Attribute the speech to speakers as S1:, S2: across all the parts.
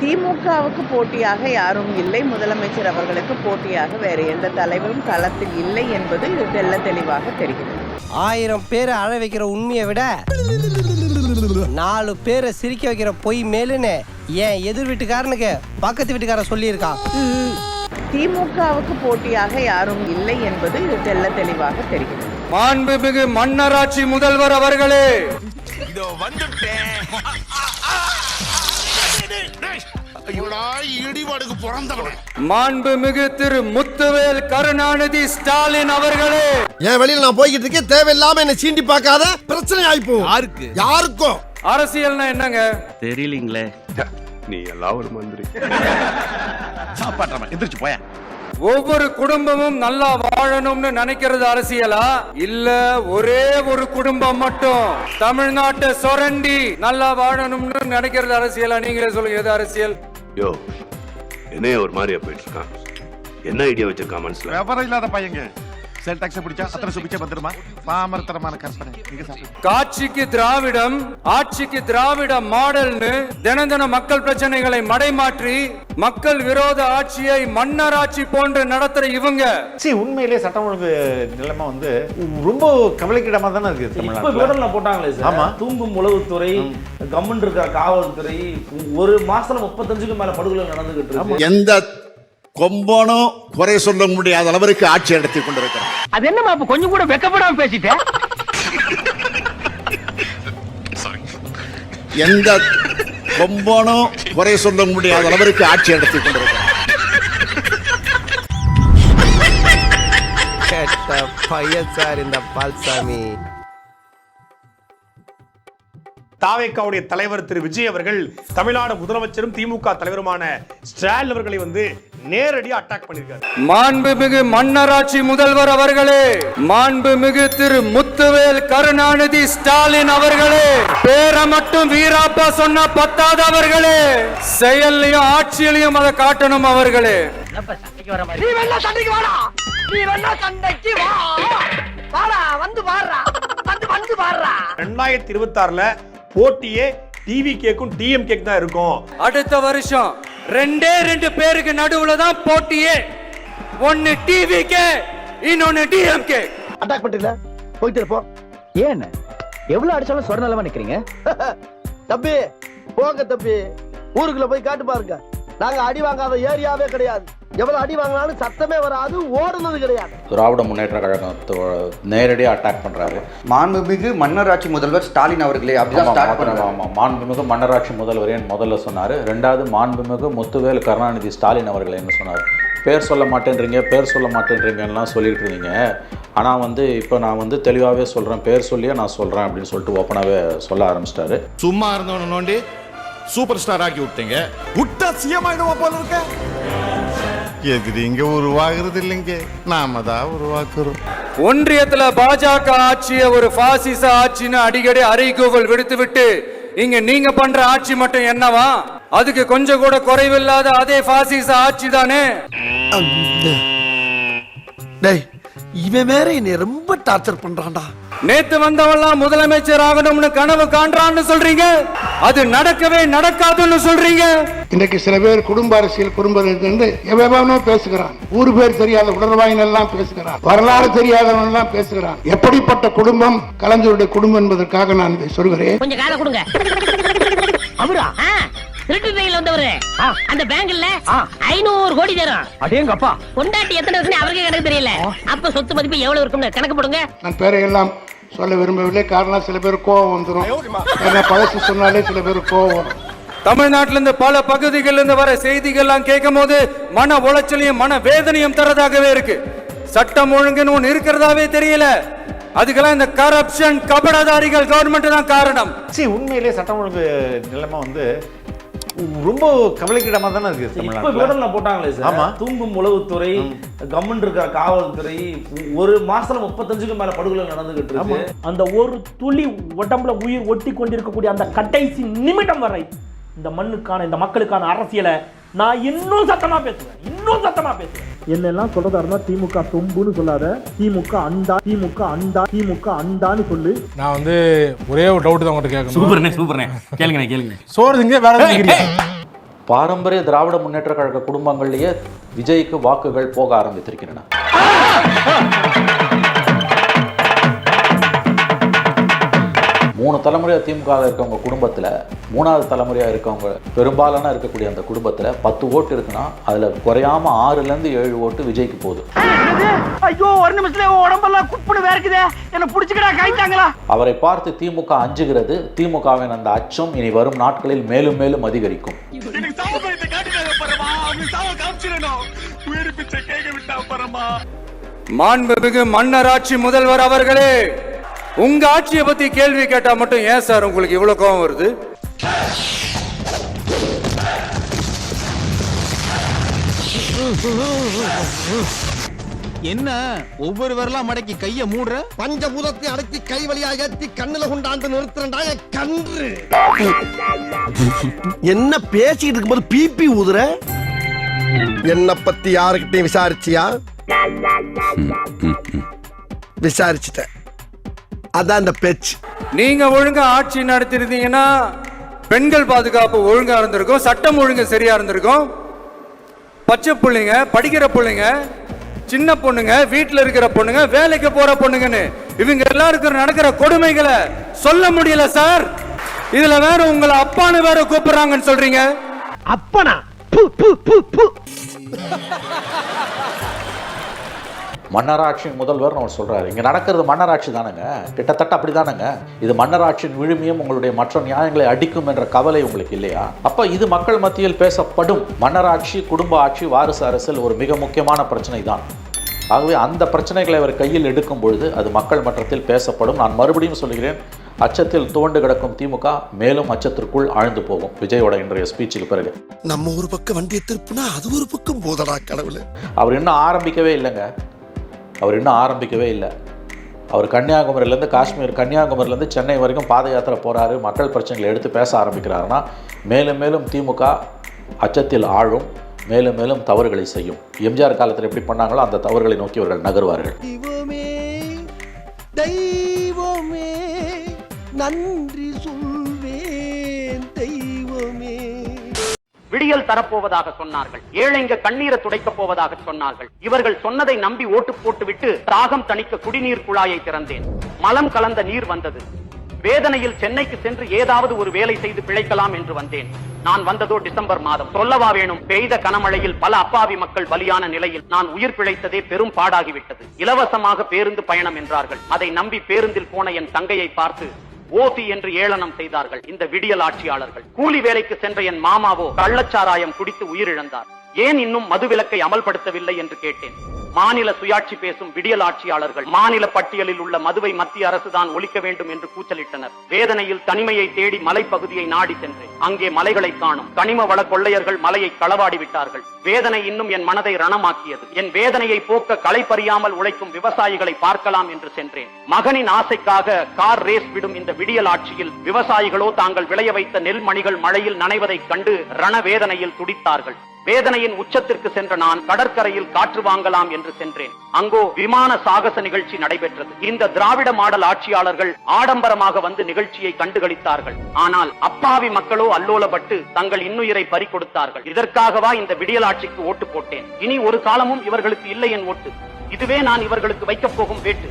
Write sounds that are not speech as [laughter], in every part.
S1: திமுகவுக்கு போட்டியாக யாரும் இல்லை. முதலமைச்சர் அவர்களுக்கு போட்டியாக வேறு எந்த தலைவரும் களத்தில் இல்லை என்பது தெள்ள தெளிவாக தெரிகிறது.
S2: ஆயிரம் பேரை அழ வைக்கிற உண்மையை விட நாலு பேரை சிரிக்க வைக்கிற பொய் மேலுன்னு என் எதிர் வீட்டுக்காரனுக்கு பக்கத்து வீட்டுக்காரன் சொல்லியிருக்கான்.
S1: திமுகவுக்கு போட்டியாக யாரும் இல்லை என்பது தெள்ள தெளிவாக தெரிகிறது.
S3: மாண்புமிகு மன்னராட்சி முதல்வர் அவர்களே. [laughs]
S4: இடிபாடுக்கு பிறந்தவன.
S3: மாண்புமிகு திரு முத்துவேல் கருணாநிதி ஸ்டாலின் அவர்களே.
S5: என் வெளியில நான் போய்கிட்டு இருக்கேன். தேவையில்லாம என்ன சீண்டி பார்க்காத பிரச்சனை ஆயிப்போம். யாருக்கு? யாருக்கும்
S3: அரசியல்னா என்னங்க?
S6: தெரியலீங்களே.
S4: நீ எல்லாம் ஒரு மந்திரி. சாப்பாட்டுறவன். எந்திரிச்சு போய
S3: ஒவ்வொரு குடும்பமும் நல்லா வாழணும்னு நினைக்கிறது அரசியலா? இல்ல ஒரே ஒரு குடும்பம் மட்டும். தமிழ்நாட்டை சுரண்டி நல்லா வாழணும்னு நினைக்கிறது அரசியலா? நீங்களே சொல்லுங்க எது அரசியல்?
S4: யோ என்னைய ஒரு மாதிரியா போயிட்டு இருக்கான். என்ன ஐடியா வச்சிருக்கான் மனசுல?
S7: விவரம் இல்லாத பையங்க. செல் டாக்ஸ் பிடிச்சா அத்தனை சுபிச்சா பத்திரமா பாமரத்தனமான கற்பனை.
S3: காட்சிக்கு திராவிடம் ஆட்சிக்கு திராவிட மாடல்னு தினம் தினம் மக்கள் பிரச்சனைகளை மடைமாற்றி மக்கள் விரோத ஆட்சியை மன்னராட்சி போன்று நடத்துற இவங்க.
S7: சி உண்மையிலே சட்டம் ஒழுங்கு நிலைமை வந்து ரொம்ப கவலைக்கிடமா தானே இருக்கு
S8: இப்ப விவரம்ல போட்டாங்களே
S7: ஆமா.
S8: சார் தூங்கும் உளவுத்துறை கம்மன் இருக்கிற காவல்துறை ஒரு மாசத்துல முப்பத்தஞ்சுக்கு மேல படுகொலை நடந்துகிட்டு இருக்கு.
S5: எந்த கொம்பனும் குறை சொல்ல முடியாத அளவிற்கு ஆட்சி நடத்தி கொண்டிருக்கிறான்
S2: அது என்னமா அப்ப கொஞ்சம் கூட வெக்கப்படாம பேசிட்டேன்
S5: எந்த கொம்பனும் குறை சொல்ல முடியாத அளவிற்கு ஆட்சி நடத்தி கொண்டிருக்கிறான்
S2: கேட்ட பையன் சார் இந்த பால்சாமி.
S9: தாவேக்காவுடைய தலைவர் திரு விஜய் அவர்கள் தமிழ்நாடு முதலமைச்சரும் திமுக தலைவருமான ஸ்டாலின் அவர்களை வந்து நேரடியா அட்டாக் பண்ணிருக்காரு.
S3: மாண்புமிகு மன்னராட்சி முதல்வர் அவர்களே மாண்புமிகு திரு முத்துவேல் கருணாநிதி ஸ்டாலின் அவர்களே பேரை மட்டும் வீராப்பா சொன்ன பத்தாதவர்களே செயல்லையும் ஆட்சியிலையும் அதை காட்டணும் அவர்களே.
S9: ரெண்டாயிரத்தி இருபத்தி ஆறுல போட்டியே டிவி கேக்கும் டிஎம் கேக் தான் இருக்கும்.
S3: அடுத்த வருஷம் ரெண்டே ரெண்டு பேருக்கு நடுவுல தான் போட்டியே. ஒன்னு டிவிகே இன்னொன்னு டிஎம்கே
S10: அட்டாக் பண்றீங்களா போயிட்டு இருப்போம். ஏன் எவ்வளவு அடிச்சாலும் சொர நிலமா நிக்கிறீங்க? [laughs] தம்பி போங்க தம்பி. ஊருக்குள்ள போய் காட்டு பாருங்க. நாங்க அடி வாங்காத ஏரியாவே கிடையாது. எவ்வளவு அடி வாங்கினாலும் சத்தமே வராது ஓடுனது கிடையாது.
S11: திராவிட முன்னேற்ற கழகம் நேரடியாக அட்டாக் பண்றாரு.
S12: மாண்புமிகு மன்னராட்சி முதல்வர் ஸ்டாலின் அவர்களே அப்படிதான்
S11: ஆமா,
S12: ஸ்டார்ட்
S11: ஆமா. மாண்புமிகு மன்னராட்சி முதல்வரேன்னு முதல்ல சொன்னார்? ரெண்டாவது மாண்புமிகு முத்துவேல் கருணாநிதி ஸ்டாலின் அவர்கள் என்ன சொன்னார்? பேர் சொல்ல மாட்டேன்றீங்க பேர் சொல்ல மாட்டேன்றீங்கலாம் சொல்லிட்டு இருந்தீங்க. ஆனால் வந்து இப்போ நான் வந்து தெளிவாகவே சொல்கிறேன் பேர் சொல்லியே நான் சொல்கிறேன் அப்படின்னு சொல்லிட்டு ஓப்பனாகவே சொல்ல ஆரம்பிச்சிட்டாரு.
S7: சும்மா இருந்தவன நோண்டி சூப்பர் ஸ்டார் ஆக்கி விட்டீங்க. விட்டா சிஎம் ஆயிடுவா போல இருக்க. எதிரி இங்க உருவாகிறது இல்லைங்க. நாம தான் உருவாக்குறோம்.
S3: ஒன்றியத்துல பாஜக ஆட்சிய ஒரு பாசிச ஆட்சின்னு அடிக்கடி அறைகூவல் விடுத்து விட்டு இங்க நீங்க பண்ற ஆட்சி மட்டும் என்னவா? அதுக்கு கொஞ்சம் கூட குறைவில்லாத அதே பாசிச ஆட்சி தானே?
S5: டேய் இவன் வேற என்னை ரொம்ப டார்ச்சர் பண்றான்டா.
S3: நேத்து வந்தவன்லாம் முதலமைச்சர் ஆகணும்னு கனவு காண்றான்னு சொல்றீங்க? அது நடக்கவே நடக்காதுன்னு சொல்றீங்க.
S10: இன்னைக்கு சில பேர் குடும்ப அரசியல் குடும்பம் இருந்து எவ்வளோ பேசுகிறான். ஊர் பேர் தெரியாத உடல்வாயின் எல்லாம் பேசுகிறான். வரலாறு தெரியாதவன் எல்லாம் பேசுகிறான். எப்படிப்பட்ட குடும்பம்? கலைஞருடைய குடும்பம் என்பதற்காக நான் இதை சொல்கிறேன்.
S2: கொஞ்சம் காலை கொடுங்க. அவரா? திருட்டு வந்தவரு. அந்த பேங்க்ல ஐநூறு கோடி தரும்.
S10: அடேங்கப்பா.
S2: பொண்டாட்டி எத்தனை வருஷம் அவருக்கே கணக்கு தெரியல. அப்ப சொத்து மதிப்பு எவ்வளவு இருக்கும்னு கணக்கு போடுங்க.
S10: நான் பேரை எல்லாம் சொல்ல விரும்பவில்லை. காரணம் சில பேர் கோபம் வந்துடும் ஏன்னா பழசு சொன்னாலே சில பேர் கோபம் வரும்.
S3: தமிழ்நாட்டில இருந்து பல பகுதிகளில் இருந்து வர செய்திகள்லாம் கேட்கும் போது மன உளைச்சலையும் மன வேதனையும் தரதாகவே இருக்கு. சட்டம் ஒழுங்குன்னு ஒண்ணு இருக்கிறதாவே தெரியல. அதுக்கெல்லாம் இந்த கரப்ஷன் கபடதாரிகள் கவர்மெண்ட் தான் காரணம்.
S7: சி உண்மையிலே சட்டம் ஒழுங்கு நிலைமை வந்து ரொம்ப கவலைக்கிடமா தானே இருக்கு
S8: இப்ப விவரம்ல போட்டாங்களே
S7: ஆமா.
S8: சார் தூங்கும் உளவுத்துறை கம்மன் இருக்கிற காவல்துறை ஒரு மாசத்துல முப்பத்தஞ்சுக்கு மேல படுகொலை நடந்துகிட்டு இருக்கு.
S13: அந்த ஒரு துளி உடம்புல உயிர் ஒட்டி கொண்டிருக்கக்கூடிய அந்த கடைசி நிமிடம் வரை இந்த மண்ணுக்கான இந்த மக்களுக்கான அரசியலை நான் இன்னும் சத்தமா பேசுவேன். இன்னும் சத்தமா பேசுவேன் என்னெல்லாம் சொல்றதா இருந்தா திமுக சொம்புன்னு சொல்லாத. திமுக அண்டா திமுக அண்டா திமுக அண்டான்னு சொல்லு.
S9: நான் வந்து ஒரே ஒரு டவுட் தான் உங்கள்கிட்ட கேட்கணும்.
S6: சூப்பர்ண்ணே சூப்பர்ண்ணே. கேளுங்கண்ணே கேளுங்க
S9: சோறு திங்க வேற எதுவும் திங்கிறீங்க?
S11: பாரம்பரிய திராவிட முன்னேற்ற கழக குடும்பங்கள்லேயே விஜய்க்கு வாக்குகள் போக ஆரம்பித்திருக்கின்றன. மூணு தலைமுறையாக திமுக இருக்கவங்க குடும்பத்தில் மூணாவது தலைமுறையாக இருக்கவங்க பெரும்பாலான இருக்கக்கூடிய அந்த குடும்பத்தில் பத்து ஓட்டு இருக்குன்னா அதில் குறையாம ஆறுலேருந்து ஏழு ஓட்டு விஜய்க்கு போகுது
S2: ஐயோ ஒரு நிமிஷத்துல உடம்பெல்லாம் குப்புனு வேர்க்குதே. என்ன புடிச்சுக்கடா கைத்தாங்களா
S11: அவரை பார்த்து திமுக அஞ்சுகிறது திமுகவின் அந்த அச்சம் இனி வரும் நாட்களில் மேலும் மேலும் அதிகரிக்கும்.
S3: மாண்புமிகு மன்னராட்சி முதல்வர் அவர்களே உங்க ஆட்சியை பத்தி கேள்வி கேட்டா மட்டும் ஏன் சார் உங்களுக்கு இவ்வளவு கோவம் வருது?
S5: என்ன ஒவ்வொரு வரலாம் மடக்கி கைய மூடுற? பஞ்சபூதத்தை அடக்கி கை வழியா ஏத்தி கண்ணுல கொண்டாந்து நிறுத்துறா கன்று. என்ன பேசிட்டு இருக்கும்போது பிபி ஊதுற? என்ன பத்தி யாருக்கிட்டையும் விசாரிச்சியா? விசாரிச்சுட்டேன். அதான் அந்த பேச்சு
S3: நீங்க ஒழுங்கா ஆட்சி நடத்திருந்தீங்கன்னா பெண்கள் பாதுகாப்பு ஒழுங்கா இருந்திருக்கும் சட்டம் ஒழுங்கு சரியா இருந்திருக்கும். பச்சை பிள்ளைங்க படிக்கிற பிள்ளைங்க சின்ன பொண்ணுங்க வீட்டுல இருக்கிற பொண்ணுங்க வேலைக்கு போற பொண்ணுங்கன்னு இவங்க எல்லாருக்கும் நடக்கிற கொடுமைகளை சொல்ல முடியல சார். இதுல வேற உங்களை அப்பான்னு வேற கூப்பிடுறாங்கன்னு சொல்றீங்க.
S2: அப்பனா? பு பு பு பு.
S11: மன்னராட்சி முதல்வர் அவர் சொல்றாரு. இங்க நடக்கிறது மன்னராட்சி தானேங்க. கிட்டத்தட்ட அப்படிதானேங்க. இது மன்னராட்சியின் விழுமியம் உங்களுடைய மற்ற நியாயங்களை அடிக்கும் என்ற கவலை உங்களுக்கு இல்லையா? அப்ப இது மக்கள் மத்தியில் பேசப்படும். மன்னராட்சி குடும்ப ஆட்சி வாரிசு அரசியல் ஒரு மிக முக்கியமான பிரச்சனை தான். ஆகவே அந்த பிரச்சனைகளை அவர் கையில் எடுக்கும் பொழுது அது மக்கள் மன்றத்தில் பேசப்படும். நான் மறுபடியும் சொல்கிறேன் அச்சத்தில் துவண்டு கிடக்கும் திமுக மேலும் அச்சத்திற்குள் ஆழ்ந்து போகும். விஜயோட இன்றைய ஸ்பீச்சுக்கு பிறகு.
S5: நம்ம ஒரு பக்கம் வண்டியை திருப்புனா அது ஒரு பக்கம் போதடா கடவுளே.
S11: அவர் இன்னும் ஆரம்பிக்கவே இல்லைங்க. அவர் இன்னும் ஆரம்பிக்கவே இல்லை. அவர் கன்னியாகுமரியிலேருந்து காஷ்மீர் கன்னியாகுமரியிலேருந்து சென்னை வரைக்கும் பாத யாத்திரை போகிறாரு மக்கள் பிரச்சனைகளை எடுத்து பேச ஆரம்பிக்கிறாருன்னா மேலும் மேலும் திமுக அச்சத்தில் ஆழும் மேலும் மேலும் தவறுகளை செய்யும். எம்ஜிஆர் காலத்தில் எப்படி பண்ணாங்களோ அந்த தவறுகளை நோக்கி அவர்கள் நகருவார்கள்.
S5: தெய்வமே நன்றி.
S2: விடியல் தரப்போவதாக சொன்னார்கள். ஏழைங்க கண்ணீரை துடைக்கப் போவதாக சொன்னார்கள். இவர்கள் சொன்னதை நம்பி ஓட்டு போட்டுவிட்டு தாகம் தணிக்க குடிநீர் குழாயை திறந்தேன். மலம் கலந்த நீர் வந்தது. வேதனையில் சென்னைக்கு சென்று ஏதாவது ஒரு வேலை செய்து பிழைக்கலாம் என்று வந்தேன். நான் வந்ததோ டிசம்பர் மாதம். சொல்லவா வேணும் பெய்த கனமழையில் பல அப்பாவி மக்கள் பலியான நிலையில் நான் உயிர் பிழைத்ததே பெரும் பாடாகிவிட்டது. இலவசமாக பேருந்து பயணம் என்றார்கள். அதை நம்பி பேருந்தில் போன என் தங்கையை பார்த்து ஓசி என்று ஏளனம் செய்தார்கள் இந்த விடியல் ஆட்சியாளர்கள். கூலி வேலைக்கு சென்ற என் மாமாவோ கள்ளச்சாராயம் குடித்து உயிரிழந்தார். ஏன் இன்னும் மதுவிலக்கை அமல்படுத்தவில்லை என்று கேட்டேன். மாநில சுயாட்சி பேசும் விடியல் ஆட்சியாளர்கள் மாநில பட்டியலில் உள்ள மதுவை மத்திய அரசுதான் ஒழிக்க வேண்டும் என்று கூச்சலிட்டனர். வேதனையில் தனிமையை தேடி மலைப்பகுதியை நாடி சென்றேன். அங்கே மலைகளை காணும் கனிம வள கொள்ளையர்கள் மலையை களவாடி விட்டார்கள். வேதனை இன்னும் என் மனதை ரணமாக்கியது. என் வேதனையை போக்க களை பறியாமல் உழைக்கும் விவசாயிகளை பார்க்கலாம் என்று சென்றேன். மகனின் ஆசைக்காக கார் ரேஸ் விடும் இந்த விடியல் ஆட்சியில் விவசாயிகளோ தாங்கள் விளைய வைத்த நெல் மணிகள் மழையில் நனைவதைக் கண்டு ரணவேதனையில் துடித்தார்கள். வேதனையின் உச்சத்திற்கு சென்ற நான் கடற்கரையில் காற்று வாங்கலாம் என்று சென்றேன். அங்கோ விமான சாகச நிகழ்ச்சி நடைபெற்றது. இந்த திராவிட மாடல் ஆட்சியாளர்கள் ஆடம்பரமாக வந்து நிகழ்ச்சியை கண்டுகளித்தார்கள். ஆனால் அப்பாவி மக்களோ அல்லோலப்பட்டு தங்கள் இன்னுயிரை பறி கொடுத்தார்கள் இதற்காகவா இந்த விடியலாட்சிக்கு ஓட்டு போட்டேன். இனி ஒரு காலமும் இவர்களுக்கு இல்லை என் ஓட்டு. இதுவே நான் இவர்களுக்கு வைக்கப் போகும் வேட்டு.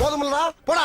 S5: போதுமில்லடா போடா.